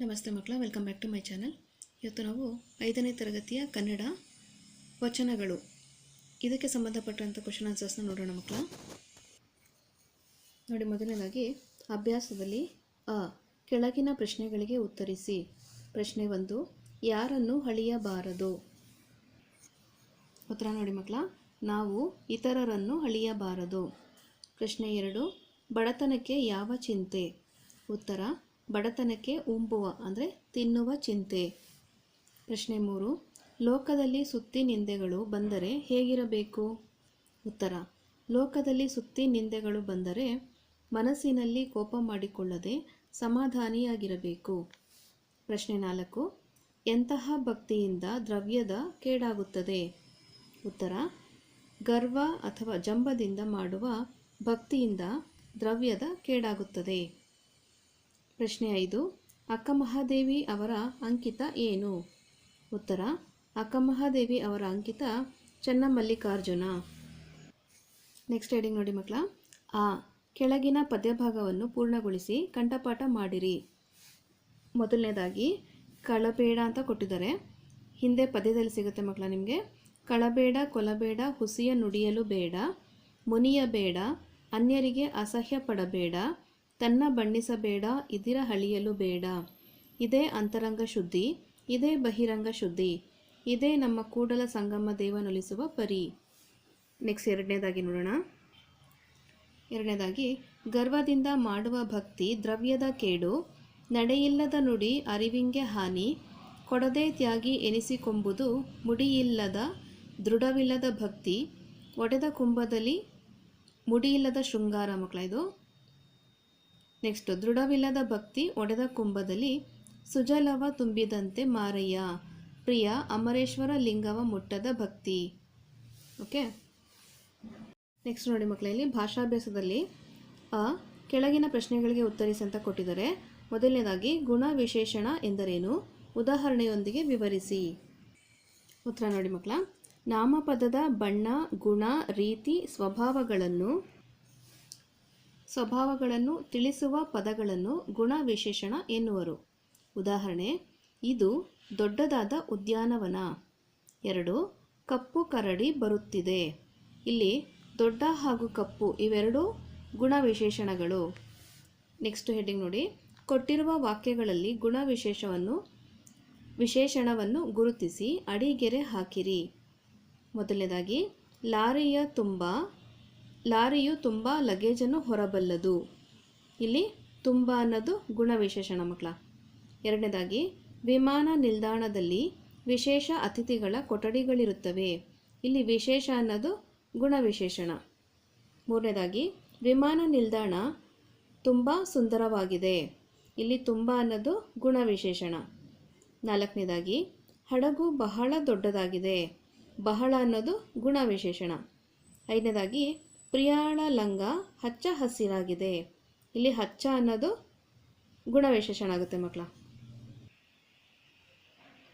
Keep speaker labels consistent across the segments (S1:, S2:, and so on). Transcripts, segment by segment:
S1: ನಮಸ್ತೆ ಮಕ್ಕಳ welcome back to my channel ಇವತ್ತು ನಾವು ಐದನೇ ತರಗತಿಯ ಕನ್ನಡ ವಚನಗಳು. ಇದಕ್ಕೆ ಸಂಬಂಧಪಟ್ಟಂಥ ಕ್ವಶನ್ ಆನ್ಸರ್ಸ್ನ ನೋಡೋಣ ಮಕ್ಕಳ. ನೋಡಿ, ಮೊದಲನೇದಾಗಿ, ಅಭ್ಯಾಸದಲ್ಲಿ ಅ, ಕೆಳಗಿನ ಪ್ರಶ್ನೆಗಳಿಗೆ ಉತ್ತರಿಸಿ. ಪ್ರಶ್ನೆ ಒಂದು, ಯಾರನ್ನು ಅಳಿಯಬಾರದು? ಉತ್ತರ ನೋಡಿ ಮಕ್ಕಳ, ನಾವು ಇತರರನ್ನು ಅಳಿಯಬಾರದು. ಪ್ರಶ್ನೆ ಎರಡು, ಬಡತನಕ್ಕೆ ಯಾವ ಚಿಂತೆ? ಉತ್ತರ ಬಡತನಕ್ಕೆ ಉಂಬುವ, ಅಂದರೆ ತಿನ್ನುವ ಚಿಂತೆ. ಪ್ರಶ್ನೆ ಮೂರು, ಲೋಕದಲ್ಲಿ ಸುತ್ತಿ ನಿಂದೆಗಳು ಬಂದರೆ ಹೇಗಿರಬೇಕು? ಉತ್ತರ, ಲೋಕದಲ್ಲಿ ಸುತ್ತಿ ನಿಂದೆಗಳು ಬಂದರೆ ಮನಸ್ಸಿನಲ್ಲಿ ಕೋಪ ಮಾಡಿಕೊಳ್ಳದೆ ಸಮಾಧಾನಿಯಾಗಿರಬೇಕು. ಪ್ರಶ್ನೆ ನಾಲ್ಕು, ಎಂತಹ ಭಕ್ತಿಯಿಂದ ದ್ರವ್ಯದ ಕೇಡಾಗುತ್ತದೆ? ಉತ್ತರ, ಗರ್ವ ಅಥವಾ ಜಂಬದಿಂದ ಮಾಡುವ ಭಕ್ತಿಯಿಂದ ದ್ರವ್ಯದ ಕೇಡಾಗುತ್ತದೆ. ಪ್ರಶ್ನೆ ಐದು, ಅಕ್ಕಮಹಾದೇವಿ ಅವರ ಅಂಕಿತ ಏನು? ಉತ್ತರ, ಅಕ್ಕಮಹಾದೇವಿ ಅವರ ಅಂಕಿತ ಚನ್ನಮಲ್ಲಿಕಾರ್ಜುನ. ನೆಕ್ಸ್ಟ್ ಹೇಳಿ ನೋಡಿ ಮಕ್ಕಳ. ಆ, ಕೆಳಗಿನ ಪದ್ಯಭಾಗವನ್ನು ಪೂರ್ಣಗೊಳಿಸಿ ಕಂಠಪಾಠ ಮಾಡಿರಿ. ಮೊದಲನೇದಾಗಿ, ಕಳಬೇಡ ಅಂತ ಕೊಟ್ಟಿದ್ದಾರೆ. ಹಿಂದೆ ಪದ್ಯದಲ್ಲಿ ಸಿಗುತ್ತೆ ಮಕ್ಕಳ ನಿಮಗೆ. ಕಳಬೇಡ, ಕೊಲಬೇಡ, ಹುಸಿಯ ನುಡಿಯಲು ಬೇಡ ಮುನಿಯಬೇಡ ಅನ್ಯರಿಗೆ ಅಸಹ್ಯ ಪಡಬೇಡ ತನ್ನ ಬಣ್ಣಿಸಬೇಡ, ಇದಿರ ಹಳಿಯಲು ಬೇಡ. ಇದೇ ಅಂತರಂಗ ಶುದ್ಧಿ, ಇದೇ ಬಹಿರಂಗ ಶುದ್ಧಿ, ಇದೇ ನಮ್ಮ ಕೂಡಲ ಸಂಗಮ ದೇವನೊಲಿಸುವ ಪರಿ. ನೆಕ್ಸ್ಟ್ ಎರಡನೇದಾಗಿ ನೋಡೋಣ. ಎರಡನೇದಾಗಿ, ಗರ್ವದಿಂದ ಮಾಡುವ ಭಕ್ತಿ ದ್ರವ್ಯದ ಕೇಡು, ನಡೆಯಿಲ್ಲದ ನುಡಿ ಅರಿವಿಂಗೆ ಹಾನಿ, ಕೊಡದೆ ತ್ಯಾಗಿ ಎನಿಸಿಕೊಂಬುದು ಮುಡಿಯಿಲ್ಲದ, ದೃಢವಿಲ್ಲದ ಭಕ್ತಿ, ಒಡೆದ ಕುಂಭದಲ್ಲಿ ಮುಡಿಯಿಲ್ಲದ ಶೃಂಗಾರ ಮಕ್ಕಳ ಇದು. ನೆಕ್ಸ್ಟ್, ದೃಢವಿಲ್ಲದ ಭಕ್ತಿ ಒಡೆದ ಕುಂಭದಲ್ಲಿ ಸುಜಲವ ತುಂಬಿದಂತೆ ಮಾರಯ್ಯ. ಪ್ರಿಯ, ಅಮರೇಶ್ವರ ಲಿಂಗವ ಮುಟ್ಟದ ಭಕ್ತಿ. ಓಕೆ? ನೆಕ್ಸ್ಟ್ ನೋಡಿ ಮಕ್ಕಳಲ್ಲಿ ಭಾಷಾಭ್ಯಾಸದಲ್ಲಿ, ಅ, ಕೆಳಗಿನ ಪ್ರಶ್ನೆಗಳಿಗೆ ಉತ್ತರಿಸಿ ಅಂತ ಕೊಟ್ಟಿದ್ದಾರೆ. ಮೊದಲನೇದಾಗಿ, ಗುಣ ವಿಶೇಷಣ ಎಂದರೇನು? ಉದಾಹರಣೆಯೊಂದಿಗೆ ವಿವರಿಸಿ. ಉತ್ತರ ನೋಡಿ ಮಕ್ಕಳ, ನಾಮಪದದ ಬಣ್ಣ, ಗುಣ, ರೀತಿ, ಸ್ವಭಾವಗಳನ್ನು ಸ್ವಭಾವಗಳನ್ನು ತಿಳಿಸುವ ಪದಗಳನ್ನು ಗುಣ ವಿಶೇಷಣ ಎನ್ನುವರು. ಉದಾಹರಣೆ, ಇದು ದೊಡ್ಡದಾದ ಉದ್ಯಾನವನ. ಎರಡು, ಕಪ್ಪು ಕರಡಿ ಬರುತ್ತಿದೆ. ಇಲ್ಲಿ ದೊಡ್ಡ ಹಾಗೂ ಕಪ್ಪು ಇವೆರಡೂ ಗುಣ ವಿಶೇಷಣಗಳು ನೆಕ್ಸ್ಟ್ ಹೆಡ್ಡಿಂಗ್ ನೋಡಿ. ಕೊಟ್ಟಿರುವ ವಾಕ್ಯಗಳಲ್ಲಿ ಗುಣ ವಿಶೇಷವನ್ನು ವಿಶೇಷಣವನ್ನು ಗುರುತಿಸಿ ಅಡಿಗೆರೆ ಹಾಕಿರಿ. ಮೊದಲನೇದಾಗಿ, ಲಾರಿಯ ತುಂಬ ಲಾರಿಯು ತುಂಬ ಲಗೇಜನ್ನು ಹೊರಬಲ್ಲದು. ಇಲ್ಲಿ ತುಂಬ ಅನ್ನೋದು ಗುಣವಿಶೇಷಣ ಮಕ್ಕಳ. ಎರಡನೇದಾಗಿ, ವಿಮಾನ ನಿಲ್ದಾಣದಲ್ಲಿ ವಿಶೇಷ ಅತಿಥಿಗಳ ಕೊಠಡಿಗಳಿರುತ್ತವೆ. ಇಲ್ಲಿ ವಿಶೇಷ ಅನ್ನೋದು ಗುಣವಿಶೇಷಣ. ಮೂರನೇದಾಗಿ, ವಿಮಾನ ನಿಲ್ದಾಣ ತುಂಬ ಸುಂದರವಾಗಿದೆ. ಇಲ್ಲಿ ತುಂಬ ಅನ್ನೋದು ಗುಣವಿಶೇಷಣ. ನಾಲ್ಕನೇದಾಗಿ, ಹಡಗು ಬಹಳ ದೊಡ್ಡದಾಗಿದೆ. ಬಹಳ ಅನ್ನೋದು ಗುಣವಿಶೇಷಣ. ಐದನೇದಾಗಿ ಪ್ರಿಯಾಳ ಲಂಗ ಹಚ್ಚ ಹಸಿರಾಗಿದೆ. ಇಲ್ಲಿ ಹಚ್ಚ ಅನ್ನೋದು ಗುಣವಿಶೇಷಣ ಆಗುತ್ತೆ ಮಕ್ಕಳ.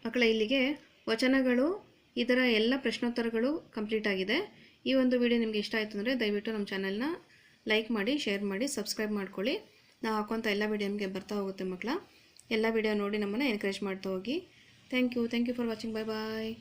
S1: ಮಕ್ಕಳ, ಇಲ್ಲಿಗೆ ವಚನಗಳು, ಇದರ ಎಲ್ಲ ಪ್ರಶ್ನೋತ್ತರಗಳು ಕಂಪ್ಲೀಟ್ ಆಗಿದೆ. ಈ ಒಂದು ವಿಡಿಯೋ ನಿಮಗೆ ಇಷ್ಟ ಆಯಿತು ಅಂದರೆ ದಯವಿಟ್ಟು ನಮ್ಮ ಚಾನಲ್ನ ಲೈಕ್ ಮಾಡಿ, ಶೇರ್ ಮಾಡಿ, ಸಬ್ಸ್ಕ್ರೈಬ್ ಮಾಡ್ಕೊಳ್ಳಿ. ನಾವು ಹಾಕೋಂಥ ಎಲ್ಲ ವಿಡಿಯೋ ನಿಮಗೆ ಬರ್ತಾ ಹೋಗುತ್ತೆ ಮಕ್ಕಳ. ಎಲ್ಲ ವಿಡಿಯೋ ನೋಡಿ ನಮ್ಮನ್ನು ಎನ್ಕರೇಜ್ ಮಾಡ್ತಾ ಹೋಗಿ. Thank you thank you for watching bye bye